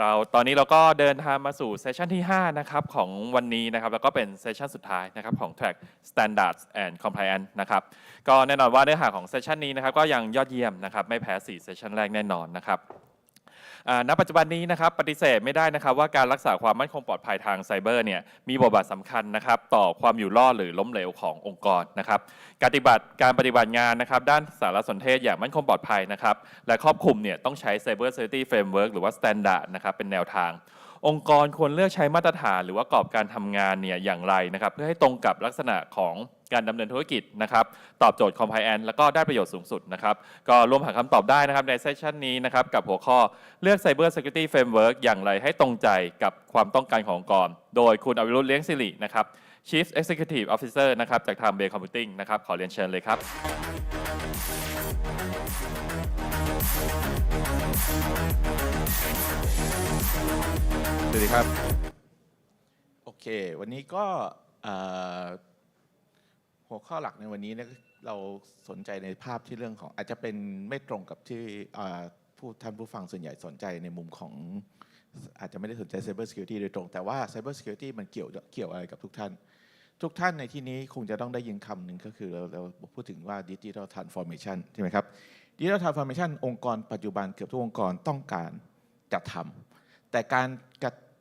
เราตอนนี้เราก็เดินทางมาสู่เซสชันที่ 5 นะครับของวันนี้นะครับแล้วก็เป็นเซสชันสุดท้ายนะครับของ Track Standards and Compliance นะครับก็แน่นอนว่าเนื้อหาของเซสชันนี้นะครับก็ยังยอดเยี่ยมนะครับไม่แพ้4เซสชันแรกแน่นอนนะครับ ณปัจจุบันนี้นะครับปฏิเสธไม่ได้นะครับว่าการรักษาความมั่นคงปลอดภัยทางไซเบอร์เนี่ยมีบทบาทสำคัญนะครับต่อความอยู่รอดหรือล้มเหลวขององค์กรนะครับการปฏิบัติการปฏิบัติงานนะครับด้านสารสนเทศอย่างมั่นคงปลอดภัยนะครับและครอบคลุมเนี่ยต้องใช้ Cyber Security Framework หรือว่า Standard นะครับเป็นแนวทางองค์กรควรเลือกใช้มาตรฐานหรือว่ากรอบการทำงานเนี่ยอย่างไรนะครับ เพื่อให้ตรงกับลักษณะของ การดำเนินธุรกิจนะครับตอบโจทย์ compliance แล้วก็ได้ประโยชน์สูงสุดนะครับก็ร่วมหาคำตอบได้นะครับในเซสชันนี้นะครับกับหัวข้อเลือก Cyber Security Framework อย่างไรให้ตรงใจกับความต้องการขององค์กร โดยคุณอวิรุธเลี้ยงสิรินะครับ Chief Executive Officer นะครับจากทาง Bay Computing นะครับขอเรียนเชิญเลยครับ สวัสดีครับ โอเค วันนี้ก็ หัวข้อหลักในวันนี้เนี่ยเราสนใจในภาพที่เรื่องของ อาจจะเป็นไม่ตรงกับที่ผู้ท่านผู้ฟังส่วนใหญ่สนใจในมุมของ อาจจะไม่ได้สนใจ Cyber Security โดยตรง แต่ว่า Cyber Security มันเกี่ยวเกี่ยวอะไรกับทุกท่าน ทุกท่านในที่นี้คงจะต้องได้ยินคำหนึ่งก็คือเราเราพูดถึงว่า Digital Transformation ใช่ไหมครับ Digital Transformation องค์กรปัจจุบันเกือบทุกองค์กรต้องการจะทำแต่การ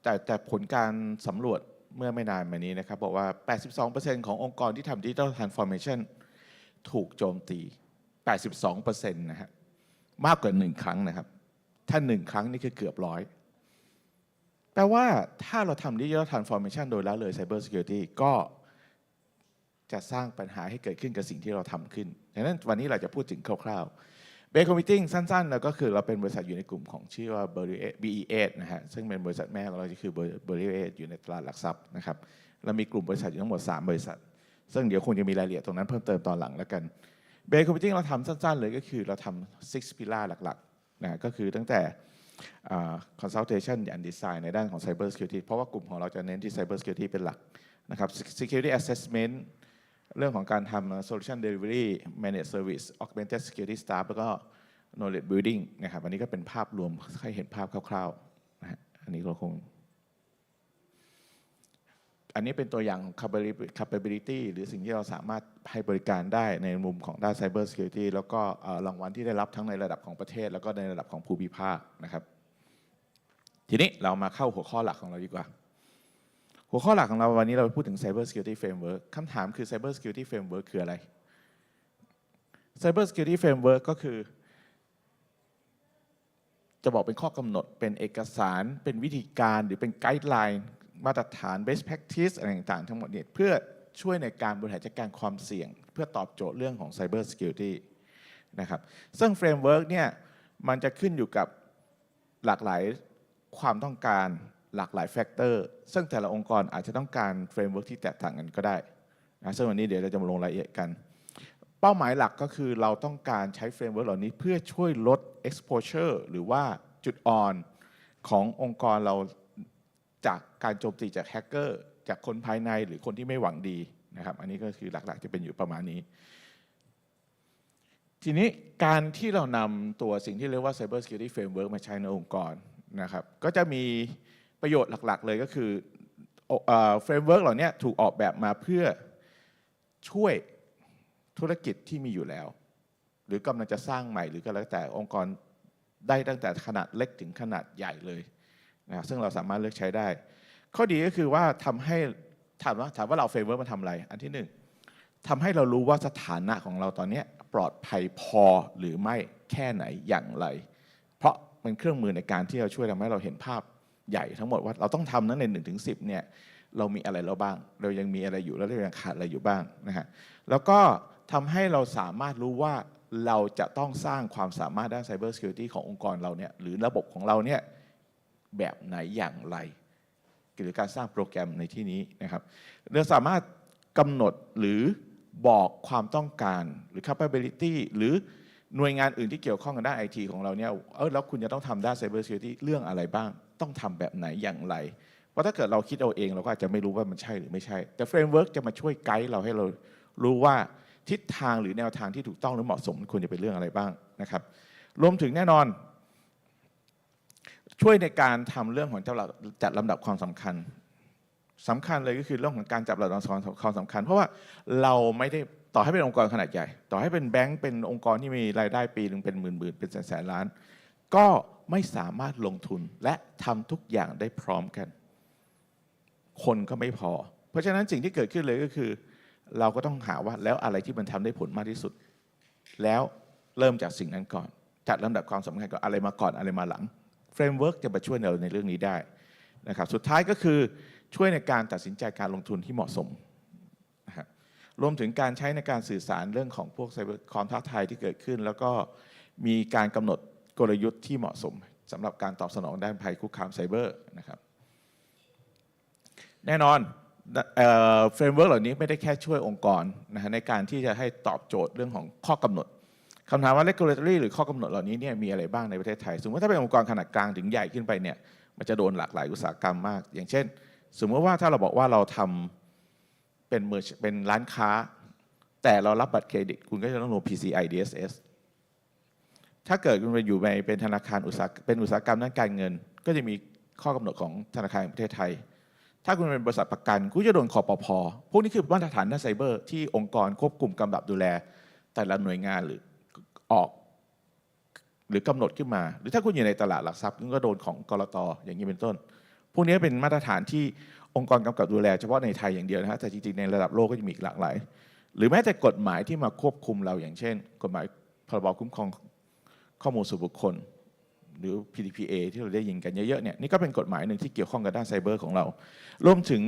แต่แต่ผลการสำรวจ เมื่อไม่นานมานี้นะครับ บอกว่า 82%ขององค์กรที่ทำ Digital Transformation ถูกโจมตี 82%นะฮะมากกว่าหนึ่งครั้งนะครับ ถ้าหนึ่งครั้งนี่คือเกือบร้อยแปลว่าถ้าเราทำ Digital Transformation โดยละเลย Cyber Security ก็จะสร้างปัญหาให้เกิดขึ้นกับสิ่งที่เราทำขึ้นดังนั้นวันนี้เราจะพูดถึงคร่าวๆ เบ c คอมมิ t ติ้งสั้นๆแล้วก็คือเราเป็นบริษัทอยู่ในกลุ่มของชื่อว่า BE8 นะฮะซึ่งเป็นบริษัทแม่ของเราที่คือ BE8 อยู่ในตลาดหลักทรัพย์นะครับเรามีกลุ่มบริษัทอยู่ทั้งหมด 3 บริษัท ซึ่งเดี๋ยวคงจะมีรายละเอียดตรงนั้นเพิ่มเติมตอนหลังแล้วกันเบ c คอมมิ t ติ้งเราทำสั้นๆ เลยก็คือเราทำ six pillar หลักๆนะก็คือตั้งแต่ consultation and design ในด้านของ cyber security เพราะว่ากลุ่มของเราจะเน้นที่ cyber security เป็นหลักนะครับ security assessment เรื่องของการทำ solution delivery managed service augmented security staff แล้วก็ knowledge building นะครับ อันนี้ก็เป็นภาพรวมให้เห็นภาพคร่าวๆนะฮะ อันนี้เราคง อันนี้เป็นตัวอย่าง capability- หรือสิ่งที่เราสามารถให้บริการได้ในมุมของด้าน cyber security แล้วก็รางวัลที่ได้รับทั้งในระดับของประเทศ แล้วก็ในระดับของภูมิภาคนะครับ ทีนี้เรามาเข้าหัวข้อหลักของเราดีกว่า หัวข้อหลักของเราวันนี้เราพูดถึง cyber security framework คำถามคือ cyber security framework คืออะไร cyber security framework ก็คือ จะบอกเป็นข้อกำหนดเป็นเอกสาร เป็นวิธีการหรือเป็นไกด์ไลน์มาตรฐาน best practice อะไรต่างๆ ทั้งหมดเนี่ยเพื่อช่วยในการบริหารจัดการความเสี่ยง เพื่อตอบโจทย์เรื่องของ cyber security นะครับซึ่ง framework เนี่ยมันจะขึ้นอยู่กับหลากหลายความต้องการ หลากหลายแฟกเตอร์ซึ่งแต่ละองค์กรอาจจะต้องการ framework ที่แตกต่างกันก็ได้นะซึ่งวันนี้เดี๋ยวเราจะมาลงรายละเอียดกัน เป้าหมายหลักก็คือเราต้องการใช้เฟรมเวิร์กเหล่านี้เพื่อช่วยลด exposure หรือว่าจุดอ่อนขององค์กรเราจากการโจมตีจากแฮกเกอร์จากคนภายในหรือคนที่ไม่หวังดีนะครับ อันนี้ก็คือหลักๆจะเป็นอยู่ประมาณนี้ ทีนี้การที่เรานำตัวสิ่งที่เรียกว่า Cyber Security Framework มาใช้ในองค์กรนะครับ ก็จะมี ประโยชน์หลัก ๆ เลยก็คือเฟรมเวิร์กเหล่านี้ถูกออกแบบมาเพื่อช่วยธุรกิจที่มีอยู่แล้ว หรือกำลังจะสร้างใหม่หรือก็แล้วแต่องค์กรได้ตั้งแต่ขนาดเล็กถึงขนาดใหญ่เลยนะซึ่งเราสามารถเลือกใช้ได้ ข้อดีก็คือว่าทำให้ถามว่าถามว่าเราเฟรมเวิร์กมาทำอะไร อันที่หนึ่งทำให้เรารู้ว่าสถานะของเราตอนนี้ปลอดภัยพอหรือไม่แค่ไหนอย่างไร เพราะเป็นเครื่องมือในการที่เราช่วยทำให้เราเห็นภาพ ใหญ่ทั้งหมดว่าเราต้องทำนั้นในหนึ่งถึงสิเนี่ยเรามีอะไรเราบ้าง เรายังมีอะไรอยู่แล้วเรายังขาดอะไรอยู่บ้างนะฮะแล้วก็ทำให้เราสามารถรู้ว่าเราจะต้องสร้างความสามารถด้าน Cyber Security ขององค์กรเราเนี่ยหรือระบบของเราเนี่ยแบบไหนอย่างไร หรือการสร้างโปรแกรมในที่นี้นะครับเราสามารถกำหนดหรือบอกความต้องการหรือ capability หรือหน่วยงานอื่นที่เกี่ยวข้องกับด้านไอทีของเราเนี่ยเออแล้วคุณจะต้องทำด้าน Cyber Security เรื่องอะไรบ้าง ต้องทำแบบไหนอย่างไร เพราะถ้าเกิดเราคิดเอาเองเราก็อาจจะไม่รู้ว่ามันใช่หรือไม่ใช่ แต่เฟรมเวิร์กจะมาช่วยไกด์เราให้เรารู้ว่าทิศทางหรือแนวทางที่ถูกต้องหรือเหมาะสมควรจะเป็นเรื่องอะไรบ้างนะครับ รวมถึงแน่นอน ช่วยในการทำเรื่องของจัดลำดับจัดลำดับความสำคัญสำคัญเลยก็คือเรื่องของการจัดลำดับความสำคัญ เพราะว่าเราไม่ได้ต่อให้เป็นองค์กรขนาดใหญ่ ต่อให้เป็นแบงก์เป็นองค์กรที่มีรายได้ปีหนึ่งเป็นหมื่นๆเป็นแสนๆล้าน ก็ ไม่สามารถลงทุนและทำทุกอย่างได้พร้อมกัน คนก็ไม่พอ เพราะฉะนั้นสิ่งที่เกิดขึ้นเลยก็คือ เราก็ต้องหาว่าแล้วอะไรที่มันทำได้ผลมากที่สุด แล้วเริ่มจากสิ่งนั้นก่อน จัดลำดับความสำคัญก่อนอะไรมาก่อนอะไรมาหลังเฟรมเวิร์กจะมาช่วยเราในเรื่องนี้ได้นะครับสุดท้ายก็คือช่วยในการตัดสินใจการลงทุนที่เหมาะสมนะครับรวมถึงการใช้ในการสื่อสารเรื่องของพวกไซเบอร์ความท้าทายที่เกิดขึ้น แล้วก็มีการกำหนด กลยุทธ์ที่เหมาะสมสำหรับการตอบสนองด้านภัยคุกคามไซเบอร์นะครับ แน่นอนเฟรมเวิร์กเหล่านี้ไม่ได้แค่ช่วยองค์กรนะฮะในการที่จะให้ตอบโจทย์เรื่องของข้อกำหนดคำถามว่า regulatory หรือข้อกำหนดเหล่านี้เนี่ยมีอะไรบ้างในประเทศไทย สมมติถ้าเป็นองค์กรขนาดกลางถึงใหญ่ขึ้นไปเนี่ยมันจะโดนหลากหลายอุตสาหกรรมมาก อย่างเช่น สมมติว่าถ้าเราบอกว่าเราทำเป็น merch เป็นร้านค้า แต่เรารับบัตรเครดิต คุณก็จะต้องลง PCI DSS ถ้าเกิดคุณไปอยู่ในเป็นธนาคารอุตสาหเป็นอุตสาหกรรมด้านการเงิน ก็จะมีข้อกำหนดของธนาคารแห่งประเทศไทย ถ้าคุณเป็นบริษัทประกันคุณจะโดนคอปพอพวกนี้คือมาตรฐานด้านไซเบอร์ที่องค์กรควบคุมกำกับดูแล แต่ละหน่วยงานหรือออก หรือกำหนดขึ้นมา หรือถ้าคุณอยู่ในตลาดหลักทรัพย์คุณก็โดนของกรตอย่างนี้เป็นต้น พวกนี้เป็นมาตรฐานที่องค์กรกำกับดูแลเฉพาะในไทยอย่างเดียวนะฮะแต่จริงๆในระดับโลกก็จะมีอีกหลากหลาย หรือแม้แต่กฎหมายที่มาควบคุมเราอย่างเช่น กฎหมายพรบคุ้มครอง ข้อมูลส่วนบุคคล หรือ PDPA ที่เราได้ยินกันเยอะๆเนี่ยนี่ก็เป็นกฎหมายหนึ่งที่เกี่ยวข้องกับด้านไซเบอร์ของเรารวมถึง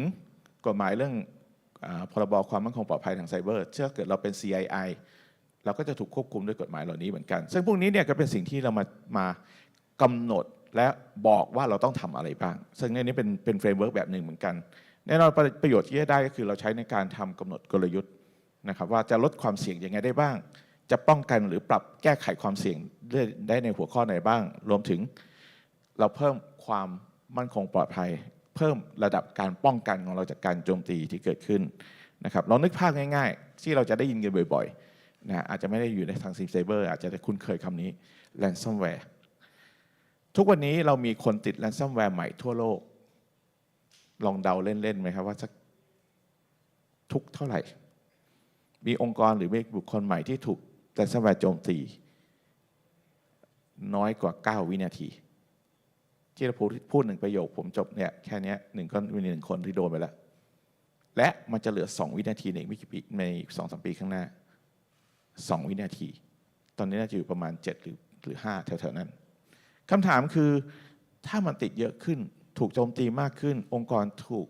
กฎหมายเรื่องอพรบความมั่นคงปลอดภัยทางไซเบอร์ถ้าเกิดเราเป็น CII เราก็จะถูกควบคุมด้วยกฎหมายเหล่านี้เหมือนกัน ซึ่งพวกนี้เนี่ยก็เป็นสิ่งที่เรามามากำหนดและบอกว่าเราต้องทำอะไรบ้าง ซึ่งในนี้เป็นเป็นเฟรมเวิร์กแบบหนึ่งเหมือนกัน แน่นอนประประโยชน์ที่จะได้ก็คือเราใช้ในการทำกำหนดกลยุทธ์นะครับว่าจะลดความเสี่ยงยังไงได้บ้าง จะป้องกันหรือปรับแก้ไขความเสี่ยงได้ในหัวข้อไหนบ้าง รวมถึงเราเพิ่มความมั่นคงปลอดภัย เพิ่มระดับการป้องกันของเราจากการโจมตีที่เกิดขึ้นนะครับลองนึกภาพง่าย ๆ ที่เราจะได้ยินกันบ่อยๆนะอาจจะไม่ได้อยู่ในทางซีไซเบอร์อาจจะคุ้นเคยคำนี้ ransomware ทุกวันนี้เรามีคนติด ransomware ใหม่ทั่วโลก ลองเดาเล่นๆไหมครับว่าสักทุกเท่าไหร่ มีองค์กรหรือมีบุคคลใหม่ที่ถูก ransomware โจมตี น้อยกว่า 9 วินาที ที่เราพูดพูดหนึ่งประโยค ผมจบเนี่ยแค่นี้หนึ่งก็มีหนึ่งคนที่โดนไปแล้ว และมันจะเหลือ 2 วินาทีในอีกไม่กี่ปีในสองสามปีข้างหน้า 2 วินาที ตอนนี้น่าจะอยู่ประมาณ 7 หรือหรือ5แถวๆนั้นคำถามคือถ้ามันติดเยอะขึ้น ถูกโจมตีมากขึ้น องค์กรถูก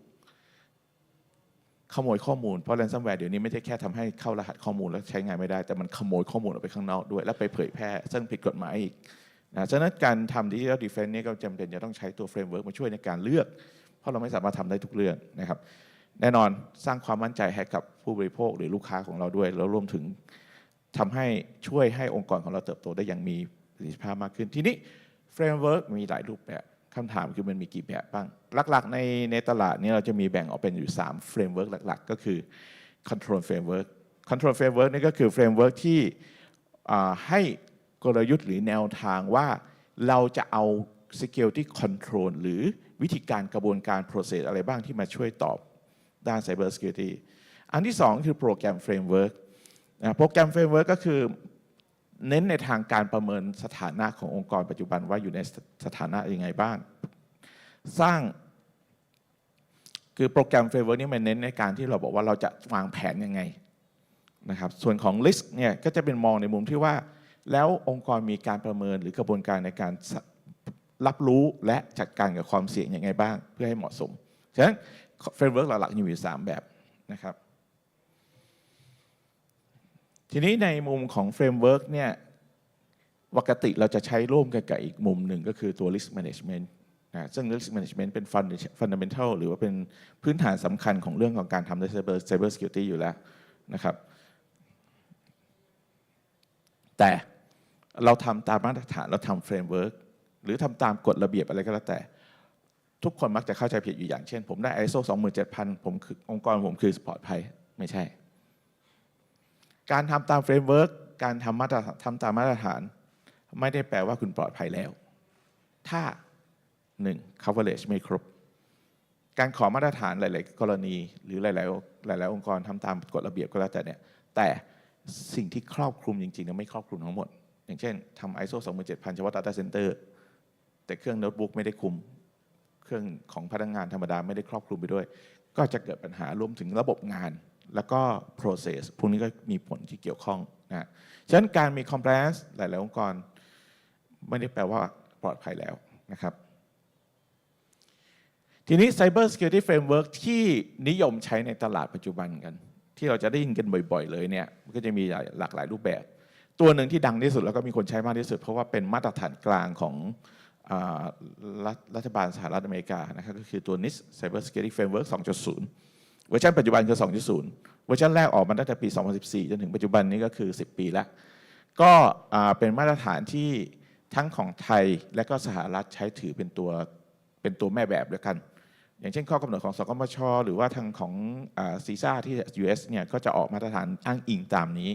ขโมยข้อมูลเพราะ ransomware เดี๋ยวนี้ไม่ใช่แค่ทำให้เข้ารหัสข้อมูลแล้วใช้งานไม่ได้ แต่มันขโมยข้อมูลออกไปข้างนอกด้วย แล้วไปเผยแพร่ซึ่งผิดกฎหมายอีกนะฉะนั้นการทำดิจิทัลดีเฟนซ์นี่ยก็จำเป็นจะต้องใช้ตัวเฟรมเวิร์กมาช่วยในการเลือก เพราะเราไม่สามารถทำได้ทุกเรื่องนะครับ แน่นอนสร้างความมั่นใจให้กับผู้บริโภคหรือลูกค้าของเราด้วย แล้วรวมถึงทำให้ช่วยให้องค์กรของเราเติบโตได้อย่างมีประสิทธิภาพมากขึ้นทีนี้เฟรมเวิร์กมีหลายรูปแบบ คำถามคือมันมีกี่แบบบ้าง หลักๆในในตลาดนี้เราจะมีแบ่งออกเป็นอยู่3เฟรมเวิร์กหลัก ๆ ก็คือ Control Framework Control Framework นี่ก็คือเฟรมเวิร์กที่ให้กลยุทธ์หรือแนวทางว่าเราจะเอา Security Control หรือวิธีการกระบวนการ process อะไรบ้างที่มาช่วยตอบด้าน Cyber Security อันที่ 2 คือโปรแกรม Framework นะโปรแกรม Framework ก็คือ เน้นในทางการประเมินสถานะขององค์กรปัจจุบันว่าอยู่ในสถานะยังไงบ้าง สร้างคือโปรแกรมเฟเวิร์นี่มันเน้นในการที่เราบอกว่าเราจะวางแผนยังไงนะครับส่วนของ list เนี่ยก็จะเป็นมองในมุมที่ว่า แล้วองค์กรมีการประเมินหรือกระบวนการในการรับรู้และจัดการกับความเสี่ยงยังไงบ้าง เพื่อให้เหมาะสม ฉะนั้นเฟรมเวิร์กหลักๆอยู่สามแบบนะครับ ทีนี้ในมุมของเฟรมเวิร์กเนี่ยปกติเราจะใช้ร่วมกันกับอีกมุมหนึ่งก็คือตัว risk management นะซึ่ง risk management เป็น fundamental หรือว่าเป็นพื้นฐานสำคัญของเรื่องของการทำ cyber cyber security อยู่แล้วนะครับ แต่เราทำตามมาตรฐานเราทำ framework หรือทำตามกฎระเบียบอะไรก็แล้วแต่ ทุกคนมักจะเข้าใจผิดอยู่อย่างเช่น ผมได้ ISO 27000 ผมคือองค์กรผมคือปลอดภัยไม่ใช่ การทำตามเฟรมเวิร์กการทำมาตรทำตามมาตรฐาน ไม่ได้แปลว่าคุณปลอดภัยแล้ว ถ้า 1. coverage ไม่ครบ การขอมาตรฐานหลาย ๆ กรณี หรือหลาย ๆ หลาย ๆ องค์กรทำตามกฎระเบียบก็แล้วแต่เนี่ยแต่สิ่งที่ครอบคลุมจริงๆเนี่ยไม่ครอบคลุมทั้งหมด อย่างเช่นทำ ISO 27000 เฉพาะ data center แต่เครื่องโน้ตบุ๊กไม่ได้คุม เครื่องของพนักงานธรรมดาไม่ได้ครอบคลุมไปด้วย ก็จะเกิดปัญหารวมถึงระบบงาน แล้วก็ process พวกนี้ก็มีผลที่เกี่ยวข้องนะฉะนั้นการมี compliance หลาย ๆ องค์กร ไม่ได้แปลว่าปลอดภัยแล้วนะครับ ทีนี้ Cyber Security Framework ที่นิยมใช้ในตลาดปัจจุบันกัน ที่เราจะได้ยินกันบ่อย ๆ เลยเนี่ยก็จะมีหลากหลายรูปแบบ ตัวหนึ่งที่ดังที่สุดแล้วก็มีคนใช้มากที่สุด เพราะว่าเป็นมาตรฐานกลางของอรัฐรัฐบาลสหรัฐอเมริกานะครับก็คือตัว NIST Cyber Security Framework 2.0 เวอร์ชันปัจจุบันคือ 2.0 เวอร์ชันแรกออกมาตั้งแต่ปี 2014 จนถึงปัจจุบันนี้ก็คือ 10 ปีแล้ว ก็เป็นมาตรฐานที่ทั้งของไทยและก็สหรัฐใช้ถือเป็นตัวเป็นตัวแม่แบบด้วยกัน อย่างเช่นข้อกำหนดของสกมช หรือว่าทางของซีซ่าที่ US เนี่ยก็จะออกมาตรฐานอ้างอิงตามนี้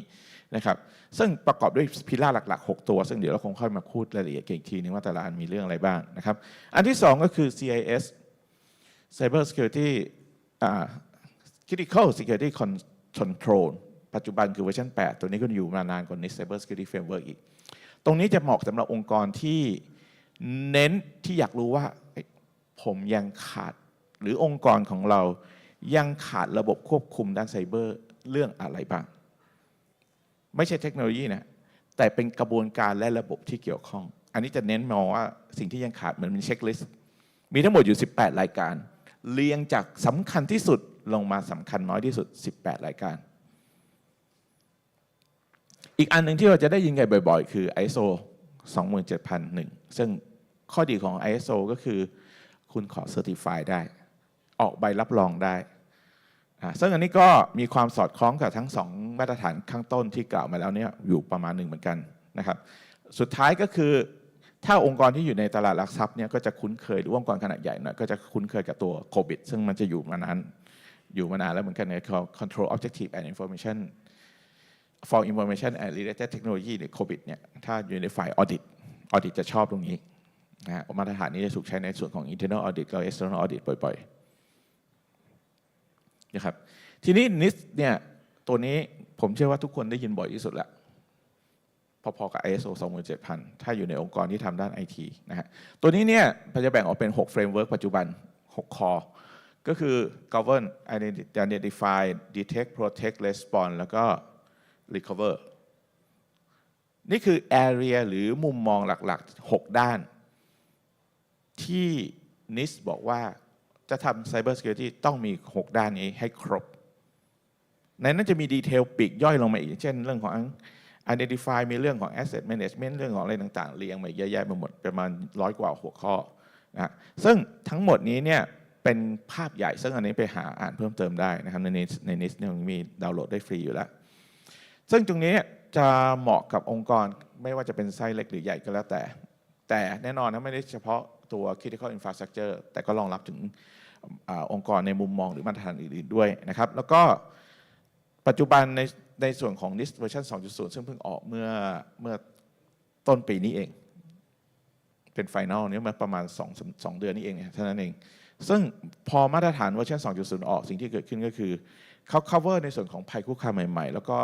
นะครับ ซึ่งประกอบด้วยพิล่าหลัก ๆ 6 ตัว ซึ่งเดี๋ยวเราคงค่อยมาพูดรายละเอียดกันอีกทีนึงว่าแต่ละอันมีเรื่องอะไรบ้างนะครับ อันที่ 2 ก็คือ CIS Cyber Security Critical Security Control ปัจจุบันคือเวอร์ชัน8 ตัวนี้ก็อยู่มานานกว่านี้ Cyber Security Framework อีก ตรงนี้จะเหมาะสำหรับองค์กรที่เน้นที่อยากรู้ว่าผมยังขาดหรือองค์กรของเรายังขาดระบบควบคุมด้านไซเบอร์เรื่องอะไรบ้าง ไม่ใช่เทคโนโลยีนะ แต่เป็นกระบวนการและระบบที่เกี่ยวข้อง อันนี้จะเน้นมองว่าสิ่งที่ยังขาดเหมือนเป็นเช็คลิสต์มีทั้งหมดอยู่ 18 รายการ เรียงจากสำคัญที่สุด ลงมาสำคัญน้อยที่สุด 18 รายการ อีกอันหนึ่งที่เราจะได้ยินกันบ่อยๆ คือ ISO 27001 ซึ่งข้อดีของ ISO ก็คือ คุณขอเซอร์ติฟายได้ ออกใบรับรองได้ซึ่งอันนี้ก็มีความสอดคล้องกับทั้งสองมาตรฐานข้างต้นที่กล่าวมาแล้วเนี่ยอยู่ประมาณหนึ่งเหมือนกันนะครับ สุดท้ายก็คือถ้าองค์กรที่อยู่ในตลาดหลักทรัพย์เนี่ยก็จะคุ้นเคยหรือองค์กรขนาดใหญ่หน่อยก็จะคุ้นเคยกับตัวโควิด ซึ่งมันจะอยู่มานาน อยู่มานานแล้วเหมือนกันใน control objective and information for information and related technology หรือ COVID เนี่ยถ้าอยู่ในฝ่าย audit audit จะชอบตรงนี้นะฮะมาตรฐานนี้จะถูกใช้ในส่วนของ internal audit กับ external audit บ่อยๆนะครับทีนี้ NIST เนี่ยตัวนี้ผมเชื่อว่าทุกคนได้ยินบ่อยที่สุดล้วพอๆกับ ISO 27000 ถ้าอยู่ในองค์กรที่ทำด้าน IT นะฮะตัวนี้เนี่ยจะแบ่งออกเป็น 6 framework ปัจจุบัน 6 core ก็คือ govern identify detect protect respond แล้วก็ recover นี่คือ area หรือมุมมองหลักๆ 6 ด้าน ที่ NIST บอกว่าจะทำ cyber security ต้องมี 6 ด้านนี้ให้ครบ ในนั้นจะมีดีเทลปีกย่อยลงมาอีก เช่นเรื่องของ identify มีเรื่องของ asset management เรื่องของอะไรต่างๆ เรียงมาเยอะแยะไปหมดประมาณร้อยกว่าหัวข้อนะฮะซึ่งทั้งหมดนี้เนี่ย เป็นภาพใหญ่ซึ่งอันนี้ไปหาอ่านเพิ่มเติมได้นะครับในนิสในนิสเนี่ยมันมีดาวน์โหลดได้ฟรีอยู่แล้ว ซึ่งตรงนี้จะเหมาะกับองค์กรไม่ว่าจะเป็นไซส์เล็กหรือใหญ่ก็แล้วแต่ แต่แน่นอนนะไม่ได้เฉพาะตัว critical infrastructure แต่ก็รองรับถึงอองค์กรในมุมมองหรือมาตรฐานอื่นๆด้วยนะครับ แล้วก็ปัจจุบันในในส่วนของ NIST version 2.0 ซึ่งเพิ่งออกเมื่อเมื่อต้นปีนี้เอง เป็นไฟนอลเนี่ยมาประมาณ2 2เดือนนี้เองเท่านั้นเอง ซึ่งพอมาตรฐานเวอร์ชัน2.0 ออกสิ่งที่เกิดขึ้นก็คือเขา cover ในส่วนของภัยคุกคามใหม่ ๆ แล้วก็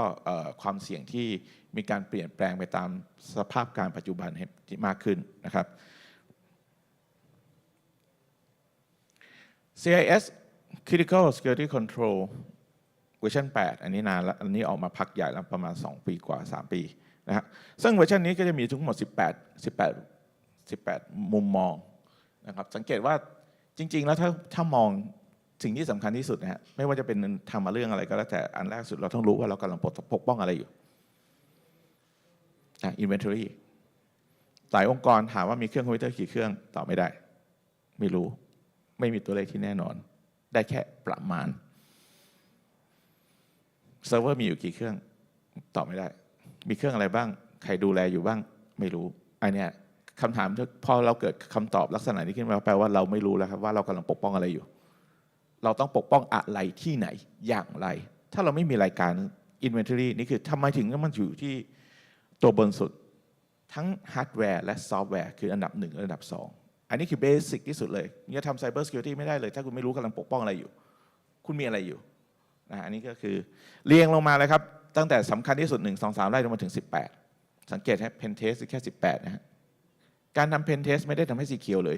ความเสี่ยงที่มีการเปลี่ยนแปลงไปตามสภาพการปัจจุบันให้มากขึ้นนะครับ CIS Critical Security Control เวอร์ชัน8 อันนี้นานแล้วอันนี้ออกมาพักใหญ่แล้วประมาณ 2 ปีกว่า 3 ปีนะฮะซึ่งเวอร์ชันนี้ก็จะมีทั้งหมด 18 18 18 มุมมองนะครับสังเกตว่า จริง ๆ แล้วถ้าถ้ามองสิ่งที่สำคัญที่สุดนะฮะไม่ว่าจะเป็นทำมาเรื่องอะไรก็แล้วแต่อันแรกสุดเราต้องรู้ว่าเรากำลังปกป้องอะไรอยู่อะ inventory หลายองค์กรถามว่ามีเครื่องคอมพิวเตอร์กี่เครื่องตอบไม่ได้ ไม่รู้ ไม่มีตัวเลขที่แน่นอน ได้แค่ประมาณเซิร์ฟเวอร์มีอยู่กี่เครื่องตอบไม่ได้ มีเครื่องอะไรบ้าง ใครดูแลอยู่บ้าง ไม่รู้อันเนี้ย คำถามพอเราเกิดคำตอบลักษณะนี้ขึ้นมาแปลว่าเราไม่รู้แล้วครับว่าเรากำลังปกป้องอะไรอยู่ เราต้องปกป้องอะไรที่ไหนอย่างไร ถ้าเราไม่มีรายการ inventory นี่คือทำไมถึงมันอยู่ที่ตัวบนสุด ทั้งฮาร์ดแวร์และซอฟต์แวร์คืออันดับหนึ่งและอันดับสองอันนี้คือเบสิกที่สุดเลยคุณจะทำ Cyber Security ไม่ได้เลย ถ้าคุณไม่รู้กำลังปกป้องอะไรอยู่ คุณมีอะไรอยู่นะอันนี้ก็คือเรียงลงมาเลยครับ ตั้งแต่สำคัญที่สุด 1 2 3 ไล่ลงมาถึง 18 สังเกตฮะ Pen Test แค่ 18 นะฮะ การทำ Pen Test ไม่ได้ทำให้สีเขียวเลย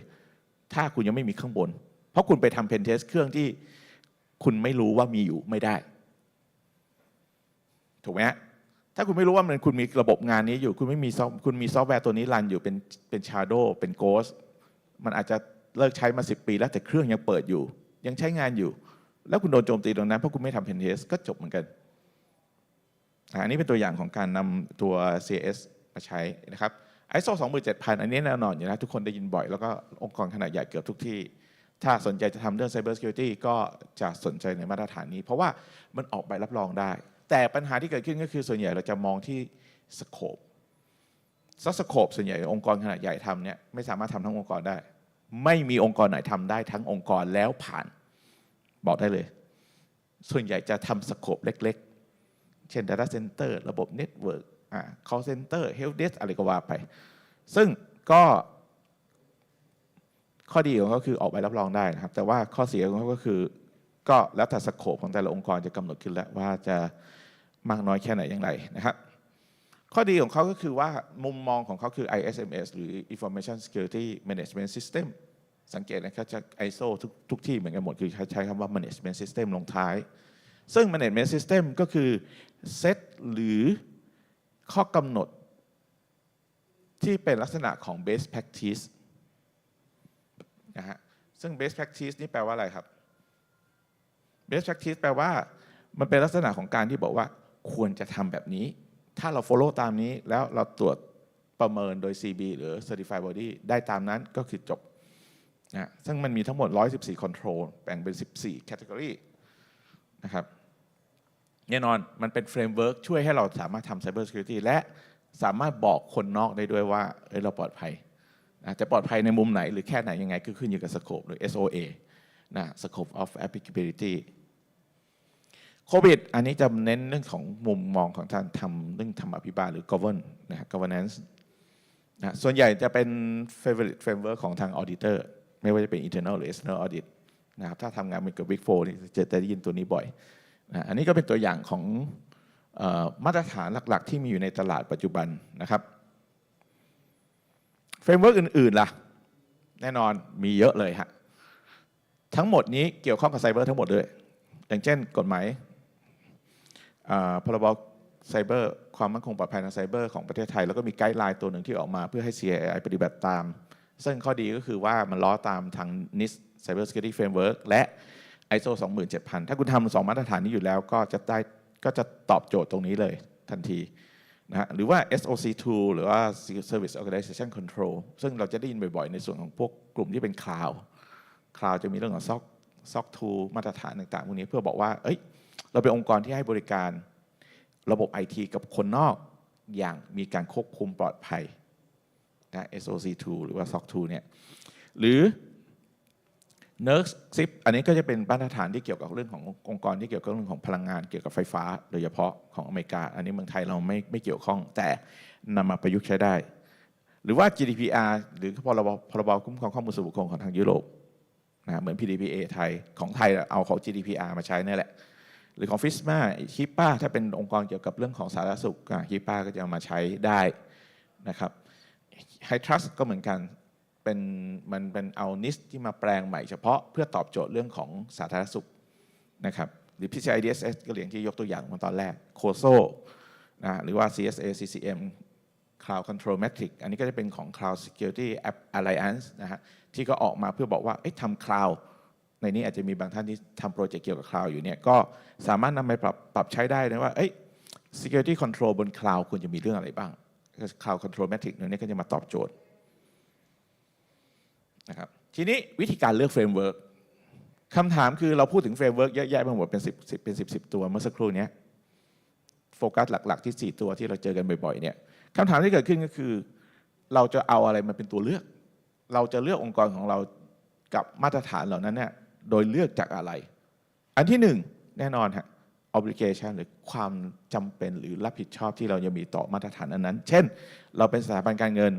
ถ้าคุณยังไม่มีข้างบน เพราะคุณไปทำ Pen Test เครื่องที่คุณไม่รู้ว่ามีอยู่ไม่ได้ ถูกไหมถ้าคุณไม่รู้ว่ามันคุณมีระบบงานนี้อยู่ คุณไม่มีซอฟคุณมีซอฟต์แวร์ตัวนี้รันอยู่เป็นเป็นชาร์โดเป็นโกสมันอาจจะเลิกใช้มา 10 ปี แล้วแต่เครื่องยังเปิดอยู่ ยังใช้งานอยู่ แล้วคุณโดนโจมตีตรงนั้นเพราะคุณไม่ทำเพนเทสก็จบเหมือนกันอันนี้เป็นตัวอย่างของการนำตัว CS มาใช้นะครับ ISO 27000 อันนี้แน่นอนอยู่แล้วทุกคนได้ยินบ่อย แล้วก็องค์กรขนาดใหญ่เกือบทุกที่ ถ้าสนใจจะทำเรื่อง Cyber Security ก็จะสนใจในมาตรฐานนี้ เพราะว่ามันออกใบรับรองได้ แต่ปัญหาที่เกิดขึ้นก็คือส่วนใหญ่เราจะมองที่สโคปซัสโคปส่วนใหญ่องค์กรขนาดใหญ่ทำเนี่ยไม่สามารถทำทั้งองค์กรได้ ไม่มีองค์กรไหนทำได้ทั้งองค์กรแล้วผ่านบอกได้เลย ส่วนใหญ่จะทำสโคปเล็ก ๆ เช่น Data Center ระบบ Network Call Center Help Desk อะไรก็ว่าไป ซึ่งก็ข้อดีของเขาคือออกใบรับรองได้นะครับ แต่ว่าข้อเสียของเขาก็คือ ก็แล้วแต่สโคปของแต่ละองค์กรจะกำหนดขึ้นแล้วว่าจะมากน้อยแค่ไหนอย่างไรนะครับ ข้อดีของเขาก็คือว่ามุมมองของเขาคือ ISMS หรือ Information Security Management System สังเกตนะครับจะ ISO ทุกทุกที่เหมือนกันหมดคือใช้คำว่า Management System ลงท้าย ซึ่ง Management System ก็คือเซตหรือ ข้อกำหนดที่เป็นลักษณะของ best practice นะฮะ ซึ่ง best practice นี่แปลว่าอะไรครับ best practice แปลว่า มันเป็นลักษณะของการที่บอกว่า ควรจะทำแบบนี้ ถ้าเรา follow ตามนี้ แล้วเราตรวจประเมินโดย CB หรือ Certified Body ได้ตามนั้นก็คือจบนะซึ่งมันมีทั้งหมด 114 control แบ่งเป็น 14 category นะครับ แน่นอนมันเป็นเฟรมเวิร์กช่วยให้เราสามารถทำ Cyber Security และสามารถบอกคนนอกได้ด้วยว่าเเราปลอดภัยนะจะปลอดภัยในมุมไหนหรือแค่ไหนยังไงก็ขึ้นอยู่กับ scope หรือ SOA นะ scope of applicability โควิดอันนี้จะเน้นเรื่องของมุมมองของการทำเรื่องธรรมอภิบาลหรือ govern นะ governance นะส่วนใหญ่จะเป็น favorite framework ของทาง auditor ไม่ว่าจะเป็น internal หรือ external audit นะครับถ้าทำงานเป็นกับ Big Four นี่จะได้ยินตัวนี้บ่อย อันนี้ก็เป็นตัวอย่างของออมาตรฐานหลัก ๆ ที่มีอยู่ในตลาดปัจจุบันนะครับเฟรมเวิร์กอื่นๆล่ะ แน่นอนมีเยอะเลยฮะทั้งหมดนี้เกี่ยวข้องกับไซเบอร์ทั้งหมดเลย อย่างเช่นกฎหมายพรบไซเบอร์ความมั่นคงปลอดภัยทางไซเบอร์ของประเทศไทย แล้วก็มีไกด์ไลน์ตัวหนึ่งที่ออกมาเพื่อให้ CII ปฏิบัติตาม ซึ่งข้อดีก็คือว่ามันล้อตามทาง NIST Cyber Security Framework และ ISO 27000 ถ้าคุณทำสองมาตรฐานนี้อยู่แล้วก็จะได้ก็จะตอบโจทย์ตรงนี้เลยทันทีนะฮะหรือว่า SOC2 หรือว่า Service Organization Control ซึ่งเราจะได้ยินบ่อยๆ ในส่วนของพวกกลุ่มที่เป็นคลาวคลาวจะมีเรื่องของ SOC SOC2 มาตรฐานต่างๆพวกนี้เพื่อบอกว่า เอ้ย เราเป็นองค์กรที่ให้บริการระบบ IT กับคนนอกอย่างมีการควบคุมปลอดภัยนะ SOC2 หรือว่า SOC2 เนี่ยหรือ n e r s i p อันนี้ก็จะเป็นมาตรฐานที่เกี่ยวกับเรื่องขององค์กรที่เกี่ยวกับเรื่องของพลังงานเกี่ยวกับไฟฟ้า โดยเฉพาะของอเมริกา อันนี้เมืองไทยเราไม่ไม่เกี่ยวข้อง แต่นำมาประยุกต์ใช้ได้ หรือว่า GDPR หรือพรบพรบคุ้มครองข้อมูลส่วนบุคคลของทางยุโรปนะเหมือน PDPA ไทยของไทยเอาของ GDPR มาใช้นี่แหละ หรือของฟิสมาฮิปป้าถ้าเป็นองค์กรเกี่ยวกับเรื่องของสาธารณสุขฮิปป้าก็จะเอามาใช้ได้นะครับไฮทรัสก็เหมือนกัน เป็นมันเป็นเอานิสที่มาแปลงใหม่เฉพาะเพื่อตอบโจทย์เรื่องของสาธารณสุขนะครับหรือ PCI DSS ก็อย่างที่ยกตัวอย่างมาตอนแรกโคโซนะหรือว่า CSA CCM Cloud Control Metric อันนี้ก็จะเป็นของ Cloud Security App Alliance นะฮะที่ก็ออกมาเพื่อบอกว่าเอ๊ะทำ Cloud ในนี้อาจจะมีบางท่านที่ทำโปรเจกต์เกี่ยวกับ Cloud อยู่เนี่ยก็สามารถนำไปปรับปรับใช้ได้นะว่าเอ้ย Security Control บน Cloud ควรจะมีเรื่องอะไรบ้าง Cloud Control Metric ตัวนี้ก็จะมาตอบโจทย์ นะครับทีนี้วิธีการเลือกเฟรมเวิร์กคำถามคือเราพูดถึงเฟรมเวิร์กเยอะแยะไปหมดเป็น10 10เป็น 10 10 ตัวเมื่อสักครู่นี้โฟกัสหลัก ๆ ที่ 4 ตัวที่เราเจอกันบ่อยๆเนี่ยคำถามที่เกิดขึ้นก็คือ เราจะเอาอะไรมาเป็นตัวเลือก เราจะเลือกองค์กรของเรากับมาตรฐานเหล่านั้นเนี่ยโดยเลือกจากอะไร อันที่หนึ่งแน่นอนฮะ obligation หรือความจำเป็นหรือรับผิดชอบที่เราจะมีต่อมาตรฐานอันนั้น เช่น เราเป็นสถาบันการเงิน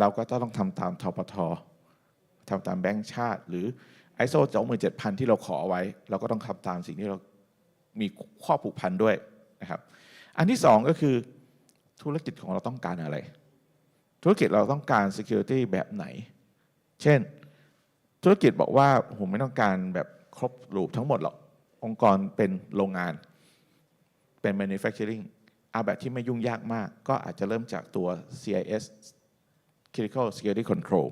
เราก็ต้องทำตามทปท ทำตามแบงก์ชาติ หรือ ISO 27000 ที่เราขอไว้ เราก็ต้องทำตามสิ่งที่เรามีข้อผูกพันด้วยนะครับ อันที่สองก็คือธุรกิจของเราต้องการอะไร ธุรกิจเราต้องการ security แบบไหน เช่น ธุรกิจบอกว่าผมไม่ต้องการแบบครบรูปทั้งหมดหรอก องค์กรเป็นโรงงาน เป็น manufacturing เอาแบบที่ไม่ยุ่งยากมาก ก็อาจจะเริ่มจากตัว CIS Critical Security Control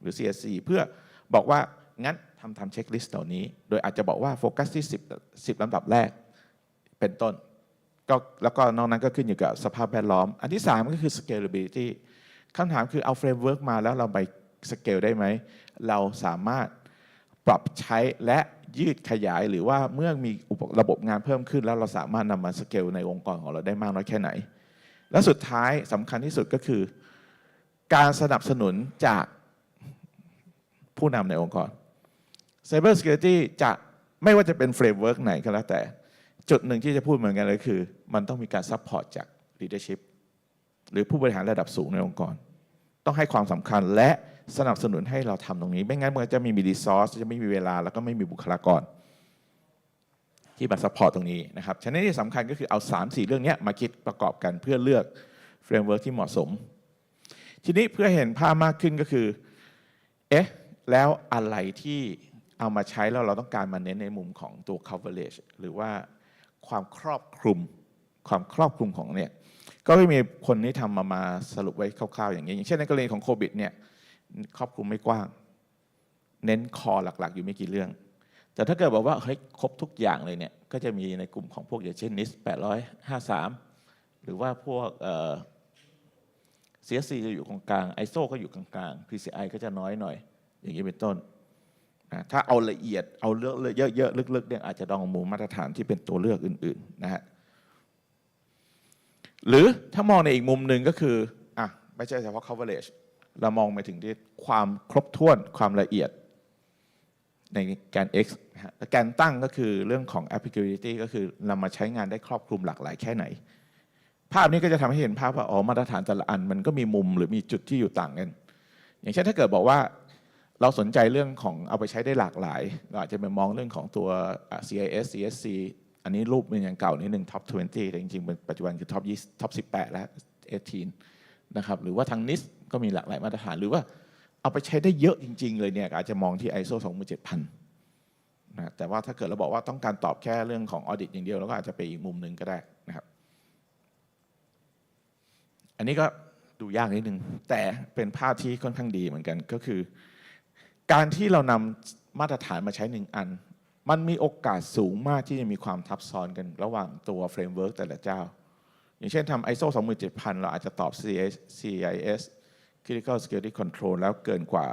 หรือ CSC เพื่อบอกว่างั้นทำทำเช็คลิสต์เหล่านี้ โดยอาจจะบอกว่าโฟกัสที่ 10 10ลำดับแรกเป็นต้นก็แล้วก็นอกนั้นก็ขึ้นอยู่กับสภาพแวดล้อม อันที่ 3 ก็คือ scalability คำถามคือเอาเฟรมเวิร์กมาแล้วเราไปสเกลได้ไหม เราสามารถปรับใช้และยืดขยายหรือว่าเมื่อมีระบบงานเพิ่มขึ้น แล้วเราสามารถนำมาสเกลในองค์กรของเราได้มากน้อยแค่ไหน และสุดท้ายสำคัญที่สุดก็คือ การสนับสนุนจาก ผู้นำในองค์กร Cyber Security จะไม่ว่าจะเป็นเฟรมเวิร์กไหนก็แล้วแต่ จุดหนึ่งที่จะพูดเหมือนกันเลยคือ มันต้องมีการซัพพอร์ตจาก leadership หรือผู้บริหารระดับสูงในองค์กร ต้องให้ความสำคัญและสนับสนุนให้เราทำตรงนี้ ไม่งั้นมันจะไม่มีรีซอสจะไม่มีเวลาแล้วก็ไม่มีบุคลากร ที่มาซัพพอร์ตตรงนี้นะครับฉะนั้นที่สำคัญก็คือเอา 3 4 เรื่องนี้มาคิดประกอบกันเพื่อเลือกเฟรมเวิร์กที่เหมาะสม ทีนี้เพื่อเห็นภาพมากขึ้นก็คือเอ๊ะ แล้วอะไรที่เอามาใช้แล้วเราต้องการมาเน้นในมุมของตัว coverage หรือว่าความครอบคลุมความครอบคลุมของเนี่ยก็ไม่มีคนที่ทำมามาสรุปไว้คร่าวๆอย่างนี้ อย่างเช่นในกรณีของโควิดเนี่ยครอบคลุมไม่กว้าง เน้นคอหลักๆ อยู่ไม่กี่เรื่อง แต่ถ้าเกิดบอกว่าเฮ้ยครบทุกอย่างเลยเนี่ยก็จะมีในกลุ่มของพวกอย่างเช่น NIST 853 หรือว่าพวกเอ่อ CSC จะอยู่กลาง ISO ก็อยู่กลางๆ PCI ก็จะน้อยหน่อย อย่างนี้เป็นต้นนะถ้าเอาละเอียดเอาเลือกเยอะๆลึกๆเนี่ยอาจจะต้องมุมมาตรฐานที่เป็นตัวเลือกอื่นๆนะฮะหรือถ้ามองในอีกมุมหนึ่งก็คืออะไม่ใช่เฉพาะ coverage เรามองไปถึงที่ความครบถ้วนความละเอียดในแกน x นะฮะและแกนตั้งก็คือเรื่องของ applicability ก็คือนำมาใช้งานได้ครอบคลุมหลากหลายแค่ไหน ภาพนี้ก็จะทำให้เห็นภาพว่าอ๋อมาตรฐานแต่ละอัน มันก็มีมุมหรือมีจุดที่อยู่ต่างกัน อย่างเช่นถ้าเกิดบอกว่า เราสนใจเรื่องของเอาไปใช้ได้หลากหลาย เราอาจจะไปมองเรื่องของตัว CIS CSC อันนี้รูปมันยังเก่านิดหนึ่ง top 20 แต่จริงๆเป็นปัจจุบันคือ top 20 top 18 แล้ว 18 นะครับหรือว่าทาง NIST ก็มีหลากหลายมาตรฐานหรือว่าเอาไปใช้ได้เยอะจริง ๆ เลยเนี่ยอาจจะมองที่ ISO 27000นะแต่ว่าถ้าเกิดเราบอกว่าต้องการตอบแค่เรื่องของ audit อย่างเดียวเราก็อาจจะไปอีกมุมหนึ่งก็ได้นะครับ อันนี้ก็ดูยากนิดนึงแต่เป็นภาพที่ค่อนข้างดีเหมือนกันก็คือ การที่เรานำมาตรฐานมาใช้หนึ่งอัน มันมีโอกาสสูงมากที่จะมีความทับซ้อนกันระหว่างตัวเฟรมเวิร์กแต่ละเจ้า อย่างเช่นทำ ISO 27000 เราอาจจะตอบ CIS CIS Critical Security Control แล้วเกินกว่า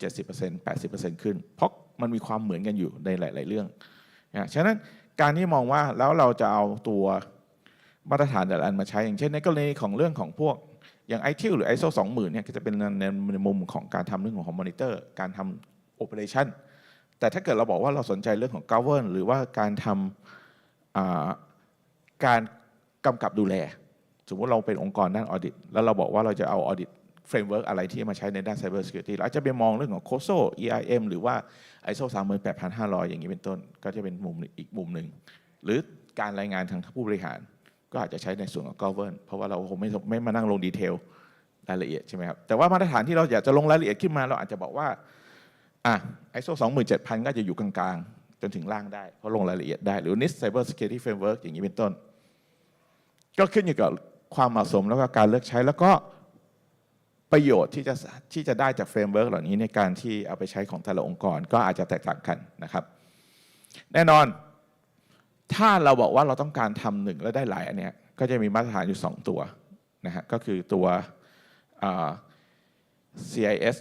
70% 80%ขึ้น เพราะมันมีความเหมือนกันอยู่ในหลาย ๆ เรื่องนะฉะนั้นการที่มองว่าแล้วเราจะเอาตัวมาตรฐานแต่ละอันมาใช้ อย่างเช่นในกรณีของเรื่องของพวก อย่าง ITIL หรือ ISO 20,000เนี่ยก็จะเป็นในมุมของการทำเรื่องของมอนิเตอร์การทำ operation แต่ถ้าเกิดเราบอกว่าเราสนใจเรื่องของ govern หรือว่าการทำการกำกับดูแล สมมติเราเป็นองค์กรด้าน audit แล้วเราบอกว่าเราจะเอา audit framework อะไรที่มาใช้ในด้าน cyber security เราอาจจะไปมองเรื่องของ COSO EIM หรือว่า ISO 38500 อย่างนี้เป็นต้น ก็จะเป็นมุมอีกมุมหนึ่ง หรือการรายงานทางผู้บริหาร ก็อาจจะใช้ในส่วนของ govern เพราะว่าเราคงไม่ไม่มานั่งลงดีเทลรายละเอียดใช่ไหมครับแต่ว่ามาตรฐานที่เราอยากจะลงรายละเอียดขึ้นมาเราอาจจะบอกว่าอะ ISO 27000 ก็จะอยู่กลางๆ จนถึงล่างได้ เพราะลงรายละเอียดได้ หรือ NIST Cyber Security Framework อย่างนี้เป็นต้น ก็ขึ้นอยู่กับความเหมาะสมแล้วก็การเลือกใช้แล้วก็ประโยชน์ที่จะที่จะได้จากเฟรมเวิร์กเหล่านี้ในการที่เอาไปใช้ของแต่ละองค์กรก็อาจจะแตกต่างกันนะครับ แน่นอน ถ้าเราบอกว่าเราต้องการทำหนึ่งแล้วได้หลายอันเนี้ยก็จะมีมาตรฐานอยู่ 2 ตัวนะฮะก็คือตัว CIS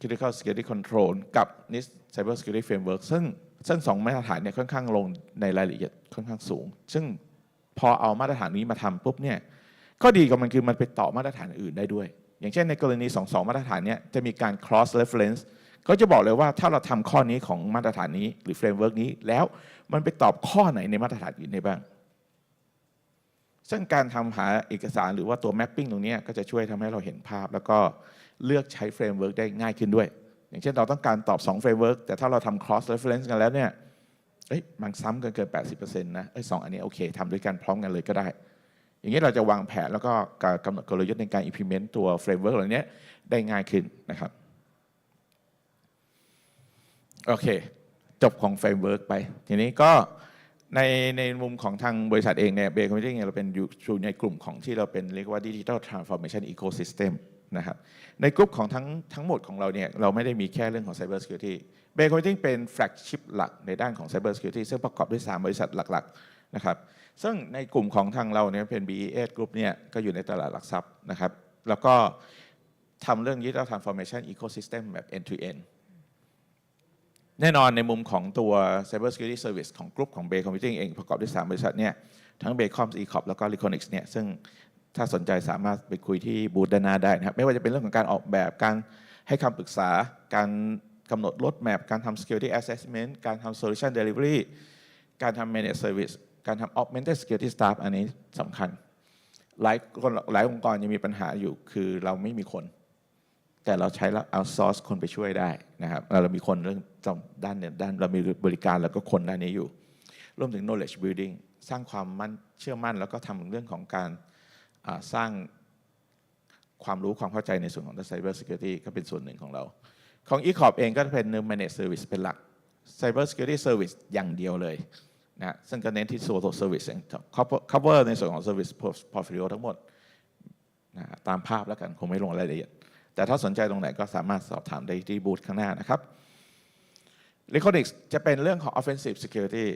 Critical Security Control กับ NIST Cyber Security Framework ซึ่งซึ่งสองมาตรฐานเนี่ยค่อนข้างลงในรายละเอียดค่อนข้างสูง ซึ่งพอเอามาตรฐานนี้มาทำปุ๊บเนี่ยข้อดีของมันคือมันไปต่อมาตรฐานอื่นได้ด้วย อย่างเช่นในกรณี2 2มาตรฐานเนี่ยจะมีการ cross reference ก็จะบอกเลยว่าถ้าเราทำข้อนี้ของมาตรฐานนี้หรือ framework นี้แล้วมันไปตอบข้อไหนในมาตรฐานอื่นได้บ้าง ซึ่งการทำหาเอกสารหรือว่าตัว mapping ตรงนี้ก็จะช่วยทำให้เราเห็นภาพ แล้วก็เลือกใช้เฟรมเวิร์กได้ง่ายขึ้นด้วย อย่างเช่นเราต้องการตอบ2 framework แต่ถ้าเราทำ cross reference กันแล้วเนี่ยเอ้ยมันซ้ำกันเกิน 80%นะเอ้ยสองอันนี้โอเคทำด้วยกันพร้อมกันเลยก็ได้ อย่างนี้เราจะวางแผนแล้วก็การกำหนดกลยุทธ์ในการ implement ตัว framework เหล่านี้ได้ง่ายขึ้นนะครับ โอเค จบของ framework ไป ทีนี้ก็ในในมุมของทางบริษัทเองเนี่ยเบคอมพิวติ้งเราเป็นอยู่อยู่ในกลุ่มของที่เราเป็นเรียกว่า digital transformation ecosystem นะครับในกลุ่มของทั้งทั้งหมดของเราเนี่ยเราไม่ได้มีแค่เรื่องของ cyber security เบคอมพิวติ้งเป็น flagship หลักในด้านของ cyber security ซึ่งประกอบด้วย 3 บริษัทหลักๆนะครับซึ่งในกลุ่มของทางเราเนี่ยเป็น BE8 Group เนี่ยก็อยู่ในตลาดหลักทรัพย์นะครับแล้วก็ทำเรื่อง digital transformation ecosystem แบบ end to end แน่นอนในมุมของตัว Cyber Security Service ของกลุ่มของ Bay Computing เองประกอบด้วย 3 บริษัทเนี่ยทั้ง Baycoms Ecop แล้วก็ Liconix เนี่ยซึ่งถ้าสนใจสามารถไปคุยที่บูธด้านหน้าได้นะครับไม่ว่าจะเป็นเรื่องของการออกแบบการให้คำปรึกษา การกำหนดรถแมพการทำ security assessment การทำ solution delivery การทำ managed service การทำ augmented security staff อันนี้สำคัญ หลายคนหลายองค์กรยังมีปัญหาอยู่คือเราไม่มีคน แต่เราใช้แล้ว outsource คนไปช่วยได้นะครับเราเรามีคนเรื่องด้านเนี่ยด้านเรามีบริการแล้วก็คนด้านนี้อยู่ รวมถึง knowledge building สร้างความมั่นเชื่อมั่น แล้วก็ทำเรื่องของการสร้างความรู้ความเข้าใจในส่วนของ cyber security ก็เป็นส่วนหนึ่งของเรา ของ e-corp เองก็เป็น managed service เป็นหลัก cyber security service อย่างเดียวเลยนะซึ่งก็เน้นที่ total service cover ในส่วนของ service portfolio ทั้งหมดนะตามภาพแล้วกันคงไม่ลงรายละเอียด แต่ถ้าสนใจตรงไหนก็สามารถสอบถามได้ที่บูธข้างหน้านะครับ l e c o n i x จะเป็นเรื่องของ offensive security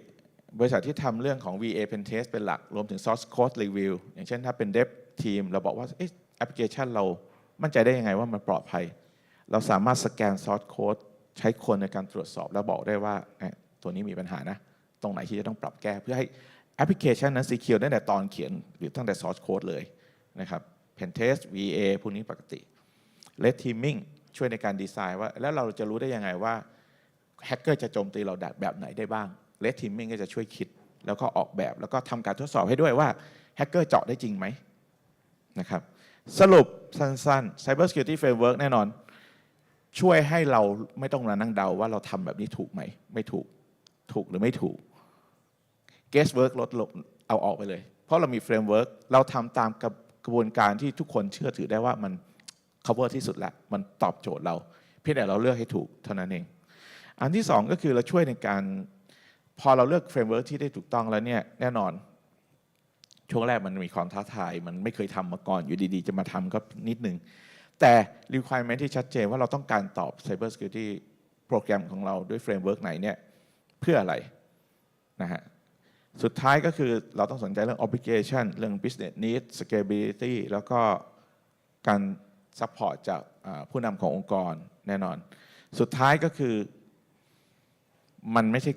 บริษัทที่ทำเรื่องของ VA pen test เป็นหลัก รวมถึง source code review อย่างเช่นถ้าเป็น dev team เราบอกว่าแอปพลิเคชันเรามั่นใจได้ยังไงว่ามันปลอดภัย เราสามารถสแกน source code ใช้คนในการตรวจสอบแล้วบอกได้ว่าเอ๊ะตัวนี้มีปัญหานะ ตรงไหนที่จะต้องปรับแก้เพื่อให้แอปพลิเคชันนั้น secure ตั้งแต่ตอนเขียนหรือตั้งแต่ source code เลยนะครับ pen test VA พวกนี้ปกติ Red Teaming ช่วยในการดีไซน์ว่า แล้วเราจะรู้ได้ยังไงว่าแฮกเกอร์จะโจมตีเราแบบไหนได้บ้าง Red Teaming ก็จะช่วยคิด แล้วก็ออกแบบแล้วก็ทำการทดสอบให้ด้วยว่าแฮกเกอร์เจาะได้จริงไหมนะครับสรุปสั้นๆ Cyber Security Framework แน่นอน ช่วยให้เราไม่ต้องมานั่งเดาว่าเราทำแบบนี้ถูกไหม ไม่ถูกถูกหรือไม่ถูก guesswork ลดลงเอาออกไปเลย เพราะเรามี framework เราทำตามกระบวนการที่ทุกคนเชื่อถือได้ว่ามัน cover ที่สุดล้วมันตอบโจทย์เราเพียงแต่เราเลือกให้ถูกเท่านั้นเอง อันที่สองก็คือเราช่วยในการ พอเราเลือก framework ที่ได้ถูกต้องแล้วเนี่ยแน่นอน ช่วงแรกมันมีความท้าทาย มันไม่เคยทำมาก่อนอยู่ดีๆ จะมาทำก็นิดนึง แต่ requirement ที่ชัดเจนว่าเราต้องการตอบ cyber security โปรแกรมของเราด้วย framework ไหนเนี่ยเพื่ออะไรนะฮะสุดท้ายก็คือเราต้องสนใจเรื่อง obligation เรื่อง business need scalability แล้วก็การ support จากผู้นำขององค์กรแน่นอน สุดท้ายก็คือมันไม่ใช่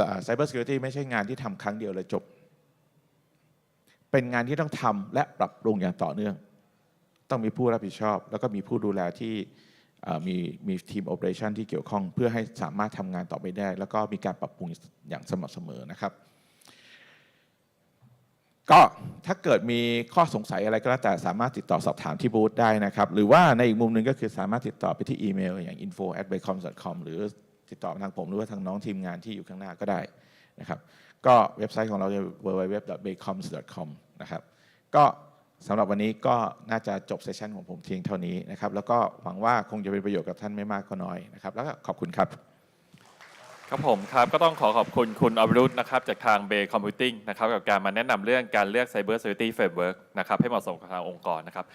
อ่า cyber security ไม่ใช่งานที่ทำครั้งเดียวแล้วจบ เป็นงานที่ต้องทำและปรับปรุงอย่างต่อเนื่อง ต้องมีผู้รับผิดชอบ แล้วก็มีผู้ดูแลที่มีมีทีม operation ที่เกี่ยวข้อง เพื่อให้สามารถทำงานต่อไปได้ แล้วก็มีการปรับปรุงอย่างสม่ำเสมอนะครับ ก็ถ้าเกิดมีข้อสงสัยอะไรก็แล้วแต่สามารถติดต่อสอบถามที่บูธได้นะครับ หรือว่าในอีกมุมหนึ่งก็คือสามารถติดต่อไปที่อีเมลอย่าง info at b a c o m com หรือติดต่อทางผมหรือว่าทางน้องทีมงานที่อยู่ข้างหน้าก็ได้นะครับ ก็เว็บไซต์ของเราจะ www b a c o m com นะครับ ก็สำหรับวันนี้ก็น่าจะจบเซสชันของผมเพียงเท่านี้นะครับ แล้วก็หวังว่าคงจะเป็นประโยชน์กับท่านไม่มากก็น้อยนะครับ แล้วก็ขอบคุณครับ ครับผมครับก็ต้องขอขอบคุณคุณอวรุธนะครับจากทางเบย์คอมพิวติ้งนะครับกับการมาแนะนำเรื่องการเลือก Cyber Security Framework นะครับให้เหมาะสมกับทางองค์กรนะครับ